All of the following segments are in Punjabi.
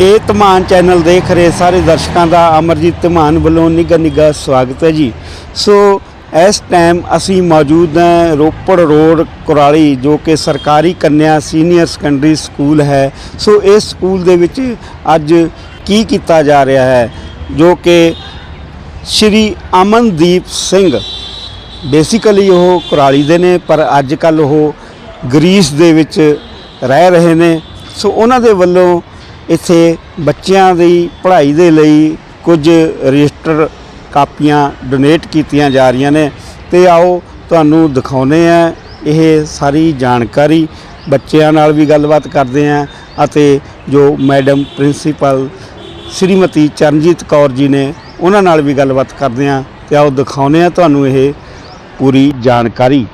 ਇਹ ਧਮਾਨ ਚੈਨਲ ਦੇਖ ਰਹੇ ਸਾਰੇ ਦਰਸ਼ਕਾਂ ਦਾ ਅਮਰਜੀਤ ਧਮਾਨ ਵੱਲੋਂ ਨਿੱਘਾ ਨਿੱਘਾ ਸਵਾਗਤ ਹੈ ਜੀ। ਸੋ, ਇਸ ਟਾਈਮ ਅਸੀਂ ਮੌਜੂਦ ਹਾਂ ਰੋਪੜ ਰੋਡ ਕੁਰਾਲੀ, ਜੋ ਕਿ ਸਰਕਾਰੀ ਕੰਨਿਆ ਸੀਨੀਅਰ ਸੈਕੰਡਰੀ ਸਕੂਲ ਹੈ। ਸੋ, ਇਸ ਸਕੂਲ ਦੇ ਵਿੱਚ ਅੱਜ ਕੀ ਕੀਤਾ ਜਾ ਰਿਹਾ ਹੈ? ਜੋ ਕਿ ਸ਼੍ਰੀ ਅਮਨਦੀਪ ਸਿੰਘ ਬੇਸਿਕਲੀ ਉਹ ਕੁਰਾਲੀ ਦੇ ਨੇ, ਪਰ ਅੱਜ ਕੱਲ ਉਹ ਗ੍ਰੀਸ ਦੇ ਵਿੱਚ ਰਹਿ ਰਹੇ ਨੇ। ਸੋ, ਉਹਨਾਂ ਦੇ ਵੱਲੋਂ ਇੱਥੇ ਬੱਚਿਆਂ ਦੀ ਪੜ੍ਹਾਈ ਦੇ ਲਈ ਕੁਝ ਰਜਿਸਟਰ ਕਾਪੀਆਂ ਡੋਨੇਟ ਕੀਤੀਆਂ ਜਾ ਰਹੀਆਂ ਨੇ ਤੇ ਆਓ ਤੁਹਾਨੂੰ ਦਿਖਾਉਨੇ ਆ ਇਹ ਸਾਰੀ ਜਾਣਕਾਰੀ। ਬੱਚਿਆਂ ਨਾਲ ਵੀ ਗੱਲਬਾਤ ਕਰਦੇ ਆ ਅਤੇ ਜੋ ਮੈਡਮ ਪ੍ਰਿੰਸੀਪਲ ਸ਼੍ਰੀਮਤੀ ਚਰਨਜੀਤ ਕੌਰ ਜੀ ਨੇ ਉਹਨਾਂ ਨਾਲ ਵੀ ਗੱਲਬਾਤ ਕਰਦੇ ਆ ਤੇ ਆਓ ਦਿਖਾਉਨੇ ਆ ਤੁਹਾਨੂੰ ਇਹ ਪੂਰੀ ਜਾਣਕਾਰੀ।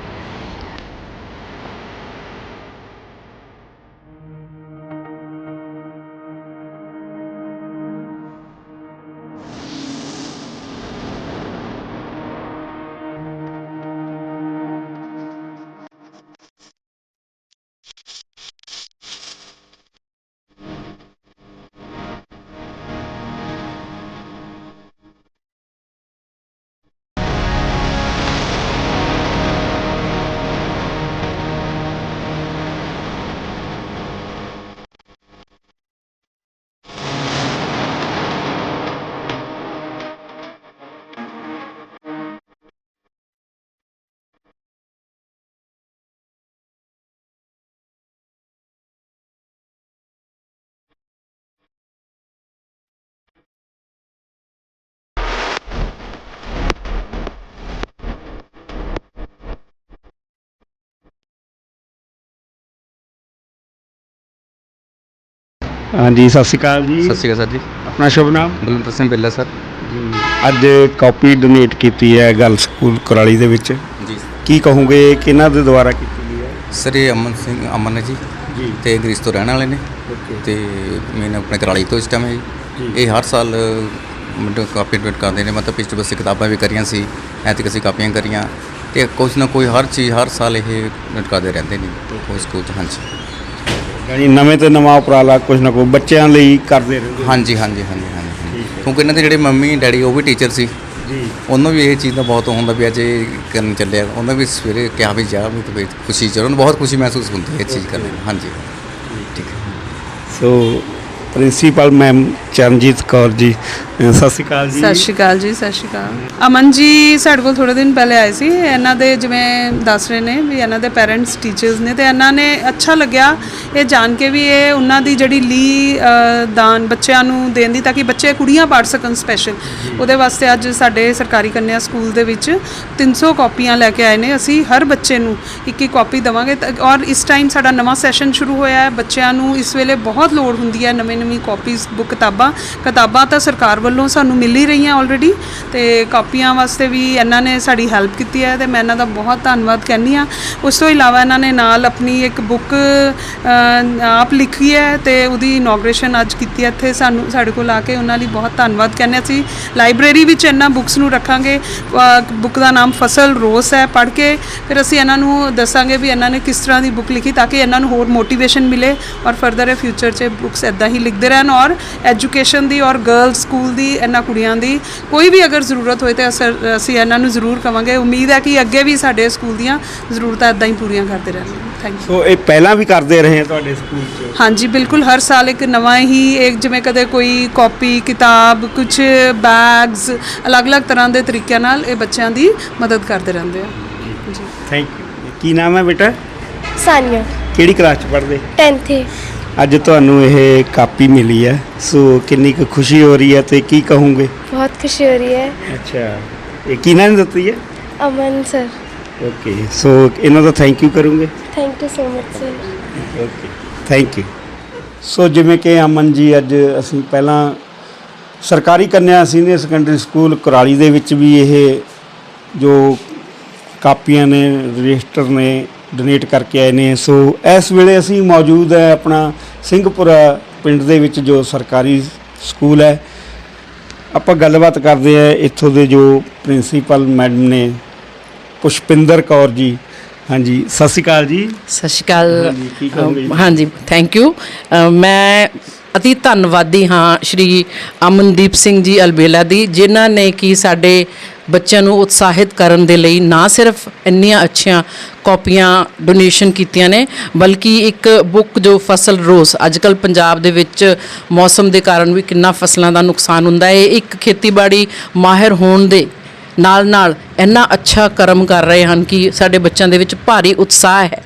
ਹਾਂਜੀ ਸਤਿ ਸ਼੍ਰੀ ਅਕਾਲ ਜੀ। ਸਤਿ ਸ਼੍ਰੀ ਅਕਾਲ ਸਰ ਜੀ। ਆਪਣਾ ਸ਼ੁਭ ਨਾਮ? ਬਲਵੰਤ ਸਿੰਘ ਬਿੱਲਾ ਸਰ। ਅੱਜ ਕਾਪੀ ਡੋਨੇਟ ਕੀਤੀ ਹੈ ਗੱਲ ਸਕੂਲ ਕੁਰਾਲੀ ਦੇ ਵਿੱਚ। ਜੀ। ਕੀ ਕਹੋਗੇ ਕਿਹਨਾਂ ਦੇ ਦੁਆਰਾ ਕੀਤੀ ਗਈ ਹੈ? ਸਰ ਇਹ ਅਮਨ ਸਿੰਘ ਅਮਨ ਹੈ ਜੀ। ਜੀ। ਤੇ ਗ੍ਰੀਸ ਤੋਂ ਰਹਿਣ ਵਾਲੇ ਨੇ। ਤੇ ਮੈਂ ਆਪਣੇ ਕਰਾਲੀ ਤੋਂ ਇਸ ਟਾਈਮ ਹੈ ਜੀ। ਇਹ ਹਰ ਸਾਲ ਮਤਲਬ ਕਾਪੀ ਡਿਬੇਟ ਕਰਦੇ ਨੇ। ਮਤਲਬ ਪਿਛਲੇ ਬਸ ਕਿਤਾਬਾਂ ਵੀ ਕਰੀਆਂ ਸੀ। ਐਤਿਕ ਅਸੀਂ ਕਾਪੀਆਂ ਕਰੀਆਂ। ਤੇ ਕੁਛ ਨਾ ਕੋਈ ਹਰ ਚੀਜ਼ ਹਰ ਸਾਲ ਇਹ ਲਟਕਾਦੇ ਰਹਿੰਦੇ ਨੇ। ਕੋਈ ਸਕੂਲ 'ਚ ਹਾਂਜੀ। ਯਾਨੀ ਨਵੇਂ ਤੋਂ ਨਵਾਂ ਉਪਰਾਲਾ ਕੁਝ ਨਾ ਕੋਈ ਬੱਚਿਆਂ ਲਈ ਕਰਦੇ ਰਹਿੰਦੇ ਹਾਂਜੀ ਹਾਂਜੀ ਹਾਂਜੀ ਹਾਂਜੀ ਠੀਕ ਹੈ। ਕਿਉਂਕਿ ਇਹਨਾਂ ਦੇ ਜਿਹੜੇ ਮੰਮੀ ਡੈਡੀ ਉਹ ਵੀ ਟੀਚਰ ਸੀ। ਜੀ। ਉਹਨਾਂ ਵੀ ਇਹ ਚੀਜ਼ ਦਾ ਬਹੁਤ ਹੁੰਦਾ ਵੀ ਅੱਜ ਇਹ ਕਰਨ ਚੱਲਿਆ। ਉਹਨਾਂ ਵੀ ਸਵੇਰੇ ਕਿਹਾ ਵੀ ਜਾ ਵੀ ਤੇ ਖੁਸ਼ੀ ਚ ਉਹਨਾਂ ਨੂੰ ਬਹੁਤ ਖੁਸ਼ੀ ਮਹਿਸੂਸ ਹੁੰਦੀ ਹੈ ਇਹ ਚੀਜ਼ ਕਰਨ ਨਾਲ। ਹਾਂਜੀ। ਠੀਕ ਹੈ। So principal ma'am Charanjit Kaur ji ਸਤਿ ਸ਼੍ਰੀ ਅਕਾਲ ਜੀ। ਸਤਿ ਸ਼੍ਰੀ ਅਕਾਲ ਜੀ, ਸਤਿ ਸ਼੍ਰੀ ਅਕਾਲ। ਅਮਨ ਜੀ, ਸਾਡੇ ਕੋਲ ਥੋੜੇ ਦਿਨ ਪਹਿਲੇ ਆਏ ਸੀ। ਇਹਨਾਂ ਦੇ ਜਿਵੇਂ ਦੱਸ ਰਹੇ ਨੇ ਵੀ ਇਹਨਾਂ ਦੇ ਪੈਰੈਂਟਸ ਟੀਚਰਸ ਨੇ ਤੇ ਇਹਨਾਂ ਨੇ ਅੱਛਾ ਲੱਗਿਆ। ਇਹ ਜਾਣ ਕੇ ਵੀ ਇਹ ਉਹਨਾਂ ਦੀ ਜਿਹੜੀ ਲੀ ਦਾਨ ਬੱਚਿਆਂ ਨੂੰ ਦੇਣ ਦੀ ਤਾਂ ਕਿ ਬੱਚੇ ਕੁੜੀਆਂ ਪੜ੍ਹ ਸਕਣ ਸਪੈਸ਼ਲ ਉਹਦੇ ਵਾਸਤੇ ਅੱਜ ਸਾਡੇ ਸਰਕਾਰੀ ਕੰਨਿਆ ਸਕੂਲ ਦੇ ਵਿੱਚ 300 ਕਾਪੀਆਂ ਲੈ ਕੇ ਆਏ ਨੇ। ਅਸੀਂ ਹਰ ਬੱਚੇ ਨੂੰ ਇੱਕ ਇੱਕ ਕਾਪੀ ਦਵਾਂਗੇ। ਔਰ ਇਸ ਟਾਈਮ ਸਾਡਾ ਨਵਾਂ ਸੈਸ਼ਨ ਸ਼ੁਰੂ ਹੋਇਆ ਹੈ। ਬੱਚਿਆਂ ਨੂੰ ਇਸ ਵੇਲੇ ਬਹੁਤ ਲੋੜ ਹੁੰਦੀ ਹੈ ਨਵੇਂ ਨਵੀਂ ਕਾਪੀਜ਼ ਬੁੱਕ ਕਿਤਾਬਾਂ। ਕਿਤਾਬਾਂ ਤਾਂ ਸਰਕਾਰ ਵੱਲੋਂ ਸਾਨੂੰ ਮਿਲ ਹੀ ਰਹੀਆਂ ਆਲਰੇਡੀ ਤੇ ਕਾਪੀਆਂ ਵਾਸਤੇ ਵੀ ਇਹਨਾਂ ਨੇ ਸਾਡੀ ਹੈਲਪ ਕੀਤੀ ਹੈ ਤੇ ਮੈਂ ਇਹਨਾਂ ਦਾ ਬਹੁਤ ਧੰਨਵਾਦ ਕਹਿੰਦੀ ਆ ਉਸ ਤੋਂ ਇਲਾਵਾ ਇਹਨਾਂ ਨੇ ਨਾਲ ਆਪਣੀ ਇੱਕ ਬੁੱਕ ਆਪ ਲਿਖੀ ਹੈ ਤੇ ਉਹਦੀ ਇਨੋਗ੍ਰੇਸ਼ਨ ਅੱਜ ਕੀਤੀ ਹੈ। ਇੱਥੇ ਸਾਨੂੰ, ਸਾਡੇ ਕੋਲ ਆ ਕੇ ਉਹਨਾਂ ਲਈ ਬਹੁਤ ਧੰਨਵਾਦ ਕਹਿੰਦੇ ਅਸੀਂ। ਲਾਇਬ੍ਰੇਰੀ ਵਿੱਚ ਇਹਨਾਂ ਬੁੱਕਸ ਨੂੰ ਰੱਖਾਂਗੇ। ਬੁੱਕ ਦਾ ਨਾਮ ਫਸਲ ਰੋਸ ਹੈ। ਪੜ੍ਹ ਕੇ ਫਿਰ ਅਸੀਂ ਇਹਨਾਂ ਨੂੰ ਦੱਸਾਂਗੇ ਵੀ ਇਹਨਾਂ ਨੇ ਕਿਸ ਤਰ੍ਹਾਂ ਦੀ ਬੁੱਕ ਲਿਖੀ ਤਾਂ ਕਿ ਇਹਨਾਂ ਨੂੰ ਹੋਰ ਮੋਟੀਵੇਸ਼ਨ ਮਿਲੇ ਔਰ ਫਰਦਰ ਇਹ ਫਿਊਚਰ 'ਚ ਬੁੱਕਸ ਇਦਾਂ ਹੀ ਲਿਖਦੇ ਰਹਿਣ ਔਰ ਐਜੂਕੇਸ਼ਨ ਦੀ ਔਰ ਗਰਲਸ ਸਕੂਲ ਦੀ ਇਹਨਾਂ ਕੁੜੀਆਂ ਦੀ ਕੋਈ ਵੀ ਅਗਰ ਜ਼ਰੂਰਤ ਹੋਏ ਤੇ ਅਸਰ- ਅਸੀਂ ਇਹਨਾਂ ਨੂੰ ਜ਼ਰੂਰ ਕਵਾਂਗੇ। ਉਮੀਦ ਹੈ ਕਿ ਅੱਗੇ ਵੀ ਸਾਡੇ ਸਕੂਲ ਦੀਆਂ ਜ਼ਰੂਰਤਾਂ ਇਦਾਂ ਹੀ ਪੂਰੀਆਂ ਕਰਦੇ ਰਹਿਣਗੇ ਥੈਂਕ ਯੂ ਸੋ ਇਹ ਪਹਿਲਾਂ ਵੀ ਕਰਦੇ ਰਹੇ ਆ ਤੁਹਾਡੇ ਸਕੂਲ 'ਚ? ਹਾਂਜੀ ਬਿਲਕੁਲ। ਹਰ ਸਾਲ ਇੱਕ ਨਵਾਂ ਹੀ ਇੱਕ ਜਿਵੇਂ ਕਦੇ ਕੋਈ ਕਾਪੀ ਕਿਤਾਬ ਕੁਝ ਬੈਗਸ ਅਲੱਗ-ਅਲੱਗ ਤਰ੍ਹਾਂ ਦੇ ਤਰੀਕਿਆਂ ਨਾਲ ਇਹ ਬੱਚਿਆਂ ਦੀ ਮਦਦ ਕਰਦੇ ਰਹਿੰਦੇ ਆ। ਜੀ। ਥੈਂਕ ਯੂ ਕੀ ਨਾਮ ਹੈ ਬੇਟਾ? ਸਾਨੀਆ। ਕਿਹੜੀ ਕਲਾਸ 'ਚ ਪੜ੍ਹਦੇ? 10th ਅੱਜ ਤੁਹਾਨੂੰ ਇਹ ਕਾਪੀ ਮਿਲੀ ਹੈ। ਸੋ ਕਿੰਨੀ ਕੁ ਖੁਸ਼ੀ ਹੋ ਰਹੀ ਹੈ ਤੇ ਕੀ ਕਹੋਗੇ? ਬਹੁਤ ਖੁਸ਼ੀ ਹੋ ਰਹੀ ਹੈ। ਅੱਛਾ। ਇਹ ਕਿਹਨਾਂ ਨੇ ਦਿੱਤੀ ਹੈ? ਅਮਨ ਸਰ ਓਕੇ ਸੋ ਇਹਨਾਂ ਦਾ ਥੈਂਕ ਯੂ ਕਰੂੰਗੇ? Thank you so much sir okay thank you so ਜਿਵੇਂ ਕਿ ਅਮਨ ਜੀ ਅੱਜ ਅਸੀਂ ਪਹਿਲਾਂ ਸਰਕਾਰੀ ਕੰਨਿਆ ਸੀਨੀਅਰ ਸੈਕੰਡਰੀ ਸਕੂਲ ਕੁਰਾਲੀ ਦੇ ਵਿੱਚ ਵੀ ਇਹ ਜੋ ਕਾਪੀਆਂ ਨੇ ਰਜਿਸਟਰ ਨੇ ਡੋਨੇਟ ਕਰਕੇ ਆਏ ਨੇ। ਸੋ ਇਸ ਵੇਲੇ ਅਸੀਂ ਮੌਜੂਦ ਹੈ ਆਪਣਾ ਸਿੰਘਪੁਰਾ ਪਿੰਡ ਦੇ ਵਿੱਚ ਜੋ ਸਰਕਾਰੀ ਸਕੂਲ ਹੈ। ਆਪਾਂ ਗੱਲਬਾਤ ਕਰਦੇ ਆ ਇੱਥੋਂ ਦੇ ਜੋ ਪ੍ਰਿੰਸੀਪਲ ਮੈਡਮ ਨੇ ਪੁਸ਼ਪਿੰਦਰ ਕੌਰ ਜੀ। ਹਾਂਜੀ ਸਤਿ ਸ਼੍ਰੀ ਅਕਾਲ ਜੀ। ਸਤਿ ਸ਼੍ਰੀ ਅਕਾਲ। ਹਾਂਜੀ, ਕੀ ਕਹੋਗੇ ਜੀ? ਅ, ਹਾਂਜੀ ਥੈਂਕ ਯੂ ਮੈਂ ਅਤੀ ਧੰਨਵਾਦੀ ਹਾਂ ਸ਼੍ਰੀ ਅਮਨਦੀਪ ਸਿੰਘ ਜੀ ਅਲਬੇਲਾ ਦੀ ਜਿਨ੍ਹਾਂ ਨੇ ਕਿ ਸਾਡੇ ਬੱਚਿਆਂ ਨੂੰ ਉਤਸ਼ਾਹਿਤ ਕਰਨ ਦੇ ਲਈ ਨਾ ਸਿਰਫ ਇੰਨੀਆਂ ਅੱਛੀਆਂ ਕਾਪੀਆਂ ਡੋਨੇਸ਼ਨ ਕੀਤੀਆਂ ਨੇ ਬਲਕਿ ਇੱਕ ਬੁੱਕ ਜੋ ਫਸਲ ਰੋਜ਼ ਅੱਜਕੱਲ ਪੰਜਾਬ ਦੇ ਵਿੱਚ ਮੌਸਮ ਦੇ ਕਾਰਨ ਵੀ ਕਿੰਨਾ ਫਸਲਾਂ ਦਾ ਨੁਕਸਾਨ ਹੁੰਦਾ ਹੈ। ਇੱਕ ਖੇਤੀਬਾੜੀ ਮਾਹਿਰ ਹੋਣ ਦੇ ਨਾਲ ਨਾਲ ਇੰਨਾ ਅੱਛਾ ਕਰਮ ਕਰ ਰਹੇ ਹਨ ਕਿ ਸਾਡੇ ਬੱਚਿਆਂ ਦੇ ਵਿੱਚ ਭਾਰੀ ਉਤਸ਼ਾਹ ਹੈ।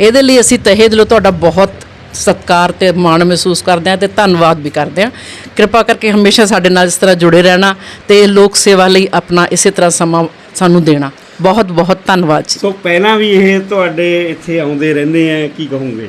ਇਹਦੇ ਲਈ ਅਸੀਂ ਤਹਿ ਦਿਲੋਂ ਤੁਹਾਡਾ ਬਹੁਤ ਸਤਿਕਾਰ ਤੇ ਮਾਣ ਮਹਿਸੂਸ ਕਰਦੇ ਹਾਂ ਤੇ ਧੰਨਵਾਦ ਵੀ ਕਰਦੇ ਹਾਂ। ਕਿਰਪਾ ਕਰਕੇ ਹਮੇਸ਼ਾ ਸਾਡੇ ਨਾਲ ਇਸ ਤਰ੍ਹਾਂ ਜੁੜੇ ਰਹਿਣਾ ਤੇ ਲੋਕ ਸੇਵਾ ਲਈ ਆਪਣਾ ਇਸੇ ਤਰ੍ਹਾਂ ਸਮਾਂ ਸਾਨੂੰ ਦੇਣਾ। ਬਹੁਤ ਬਹੁਤ ਧੰਨਵਾਦ ਜੀ। ਸੋ ਪਹਿਲਾਂ ਵੀ ਇਹ ਤੁਹਾਡੇ ਇੱਥੇ ਆਉਂਦੇ ਰਹਿੰਦੇ ਆ ਕੀ ਕਹੋਗੇ?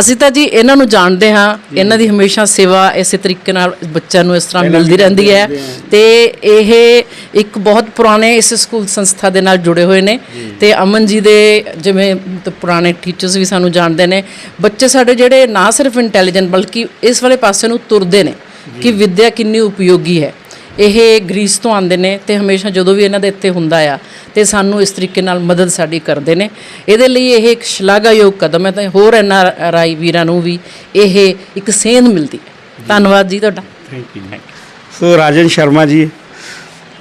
ਅਸੀਂ ਤਾਂ ਜੀ ਇਹਨਾਂ ਨੂੰ ਜਾਣਦੇ ਹਾਂ ਇਹਨਾਂ ਦੀ ਹਮੇਸ਼ਾ ਸੇਵਾ ਇਸੇ ਤਰੀਕੇ ਨਾਲ ਬੱਚਿਆਂ ਨੂੰ ਇਸ ਤਰ੍ਹਾਂ ਮਿਲਦੀ ਰਹਿੰਦੀ ਹੈ। ਤੇ ਇਹ ਇੱਕ ਬਹੁਤ ਪੁਰਾਣੇ ਇਸ ਸਕੂਲ ਸੰਸਥਾ ਦੇ ਨਾਲ ਜੁੜੇ ਹੋਏ ਨੇ। ਤੇ ਅਮਨ ਜੀ ਦੇ ਜਿਵੇਂ ਤ- ਪੁਰਾਣੇ ਟੀਚਰਸ ਵੀ ਸਾਨੂੰ ਜਾਣਦੇ ਨੇ। ਬੱਚੇ ਸਾਡੇ ਜਿਹੜੇ ਨਾ ਸਿਰਫ ਇੰਟੈਲੀਜੈਂਟ ਬਲਕਿ ਇਸ ਵਾਲੇ ਪਾਸੇ ਨੂੰ ਤੁਰਦੇ ਨੇ ਕਿ ਵਿੱਦਿਆ ਕਿੰਨੀ ਉਪਯੋਗੀ ਹੈ। ਇਹ ਗ੍ਰੀਸ ਤੋਂ ਆਉਂਦੇ ਨੇ ਤੇ ਹਮੇਸ਼ਾ ਜਦੋਂ ਵੀ ਇਹਨਾਂ ਦੇ ਇੱਥੇ ਹੁੰਦਾ ਆ ਤੇ ਸਾਨੂੰ ਇਸ ਤਰੀਕੇ ਨਾਲ ਮਦਦ ਸਾਡੀ ਕਰਦੇ ਨੇ। ਇਹਦੇ ਲਈ ਇਹ ਇੱਕ ਸ਼ਲਾਘਾਯੋਗ ਕਦਮ ਹੈ ਤੇ ਹੋਰ ਇਹਨਾਂ ਰਾਈ ਵੀਰਾਂ ਨੂੰ ਵੀ ਇਹ ਇੱਕ ਸੇਧ ਮਿਲਦੀ ਹੈ। ਧੰਨਵਾਦ ਜੀ ਤੁਹਾਡਾ। Thank you so Rajan Sharma ji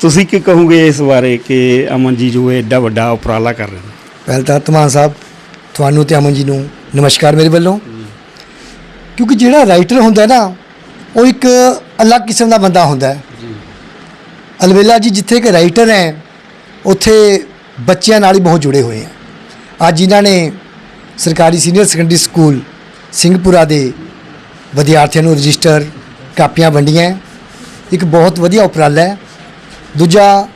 ਤੁਸੀਂ ਕੀ ਕਹੋਗੇ ਇਸ ਬਾਰੇ ਕਿ ਅਮਨ ਜੀ ਜੋ ਐਡਾ ਵੱਡਾ ਉਪਰਾਲਾ ਕਰ ਰਹੇ ਨੇ? ਪਹਿਲ ਤਾਂ ਧਮਾਨ ਸਾਹਿਬ ਤੁਹਾਨੂੰ ਤੇ ਅਮਨ ਜੀ ਨੂੰ ਨਮਸਕਾਰ ਮੇਰੇ ਵੱਲੋਂ। ਕਿਉਂਕਿ ਜਿਹੜਾ ਰਾਈਟਰ ਹੁੰਦਾ ਨਾ ਉਹ ਇੱਕ ਅਲੱਗ ਕਿਸਮ ਦਾ ਬੰਦਾ ਹੁੰਦਾ ਹੈ। ਅਲਵੇਲਾ ਜੀ ਜਿੱਥੇ ਕਿ ਰਾਈਟਰ ਹੈ ਉੱਥੇ ਬੱਚਿਆਂ ਨਾਲ ਹੀ ਬਹੁਤ ਜੁੜੇ ਹੋਏ ਆ। ਅੱਜ ਇਹਨਾਂ ਨੇ ਸਰਕਾਰੀ ਸੀਨੀਅਰ ਸੈਕੰਡਰੀ ਸਕੂਲ ਸਿੰਘਪੁਰਾ ਦੇ ਵਿਦਿਆਰਥੀਆਂ ਨੂੰ ਰਜਿਸਟਰ ਕਾਪੀਆਂ ਵੰਡੀਆਂ। ਇੱਕ ਬਹੁਤ ਵਧੀਆ ਉਪਰਾਲਾ ਹੈ। ਦੂਜਾ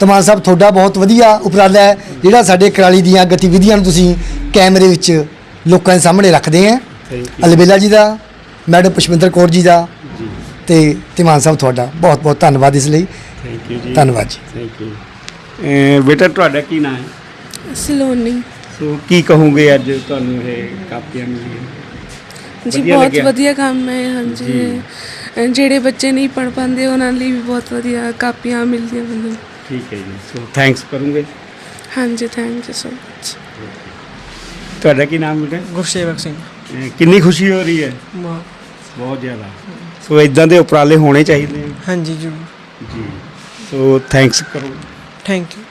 ਤਮਾਨ ਸਾਹਿਬ ਤੁਹਾਡਾ ਬਹੁਤ ਵਧੀਆ ਉਪਰਾਲਾ ਹੈ ਜਿਹੜਾ ਸਾਡੇ ਕਰਾਲੀ ਦੀਆਂ ਗਤੀਵਿਧੀਆਂ ਨੂੰ ਤੁਸੀਂ ਕੈਮਰੇ ਵਿੱਚ ਲੋਕਾਂ ਦੇ ਸਾਹਮਣੇ ਰੱਖਦੇ ਆ। ਅਲਬੇਲਾ ਜੀ ਦਾ ਮੈਡਮ ਪੁਸ਼ਪਿੰਦਰ ਕੌਰ ਜੀ ਦਾ ਤੇ ਤਿਮਾਨ ਸਾਹਿਬ ਤੁਹਾਡਾ ਬਹੁਤ ਬਹੁਤ ਧੰਨਵਾਦ ਇਸ ਲਈ। ਥੈਂਕ ਯੂ ਜੀ। ਧੰਨਵਾਦ ਜੀ। ਥੈਂਕ ਯੂ ਬੇਟਾ ਤੁਹਾਡਾ ਕੀ ਨਾਮ ਹੈ? ਸਲੋਨੀ। ਸੋ ਕੀ ਕਹੋਗੇ ਅੱਜ ਤੁਹਾਨੂੰ ਇਹ ਕਾਪੀਆਂ ਮਿਲੀਆਂ? ਜੀ ਵਧੀਆ ਬਹੁਤ ਲੱਗਿਆ? ਵਧੀਆ ਕੰਮ ਹੈ ਹਾਂਜੀ। ਜਿਹੜੇ ਬੱਚੇ ਨਹੀਂ ਪੜ ਪਾਉਂਦੇ ਉਹਨਾਂ ਲਈ ਵੀ ਬਹੁਤ ਵਧੀਆ ਕਾਪੀਆਂ ਮਿਲਦੀਆਂ ਮੈਨੂੰ। ਠੀਕ ਹੈ ਜੀ। ਸੋ ਥੈਂਕਸ ਕਰੂੰਗੇ? ਹਾਂਜੀ ਥੈਂਕ ਯੂ ਸੋ ਮਚ ਤੁਹਾਡਾ ਕੀ ਨਾਮ ਬੇਟਾ? ਗੁਰਸੇਵਕ ਸਿੰਘ। ਅਹ ਕਿੰਨੀ ਖੁਸ਼ੀ ਹੋ ਰਹੀ ਹੈ? ਬਹੁਤ ਜ਼ਿਆਦਾ। ਸੋ ਇਦਾਂ ਦੇ ਉਪਰਾਲੇ ਹੋਣੇ ਚਾਹੀਦੇ ਆ। ਹਾਂਜੀ ਜ਼ਰੂਰ। ਜੀ। ਸੋ ਥੈਂਕਸ ਕਰੋ। Thank you